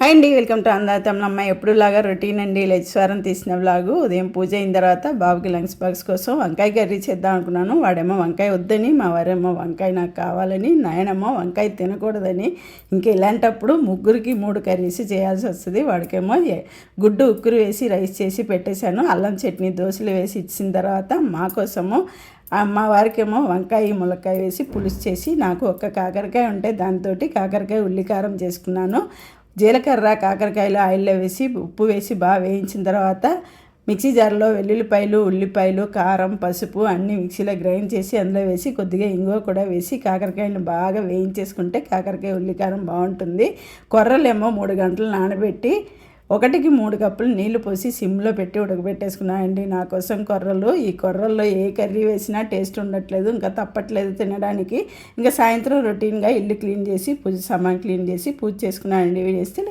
Hi అండి welcome to అందాతమ్మ ఎప్పుడులాగా రొటీన్ అండి లెచ్వారం తీసిన వ్లాగు. ఉదయం పూజ అయిన తర్వాత బాబుకి లంచ్ బాక్స్ కోసం వంకాయ కర్రీ చేద్దాం అనుకున్నాను. వాడేమో వంకాయ వద్దని మా వారేమో వంకాయ నాకు కావాలని నాయనమ్మో వంకాయ తినకూడదని. ఇంకా ఇలాంటప్పుడు ముగ్గురికి మూడు కర్రీస్ చేయాల్సి వస్తుంది. వాడికేమో గుడ్డు ఉక్కురు వేసి రైస్ చేసి పెట్టేశాను. అల్లం చట్నీ దోశలు వేసి ఇచ్చిన తర్వాత మా కోసము మా వారికేమో వంకాయ ములక్కాయ వేసి పులుసు చేసి నాకు ఒక్క కాకరకాయ ఉంటే దాంతో కాకరకాయ ఉల్లికారం చేసుకున్నాను. జీలకర్ర కాకరకాయలు ఆయిల్లో వేసి ఉప్పు వేసి బాగా వేయించిన తర్వాత మిక్సీ జార్లో వెల్లుల్లిపాయలు ఉల్లిపాయలు కారం పసుపు అన్నీ మిక్సీలో గ్రైండ్ చేసి అందులో వేసి కొద్దిగా ఇంగువ కూడా వేసి కాకరకాయలను బాగా వేయించేసుకుంటే కాకరకాయ ఉల్లికారం బాగుంటుంది. కొర్రలేమో మూడు గంటలు నానబెట్టి ఒకటికి మూడు కప్పులు నీళ్ళు పోసి సిమ్లో పెట్టి ఉడకబెట్టేసుకున్నానండి. నా కోసం కొర్రలు ఈ కొర్రల్లో ఏ కర్రీ వేసినా టేస్ట్ ఉండట్లేదు ఇంకా తప్పట్లేదు తినడానికి. ఇంకా సాయంత్రం రొటీన్గా ఇల్లు క్లీన్ చేసి పూజ సామాన్ క్లీన్ చేసి పూజ చేసుకున్నానండి. వేస్తే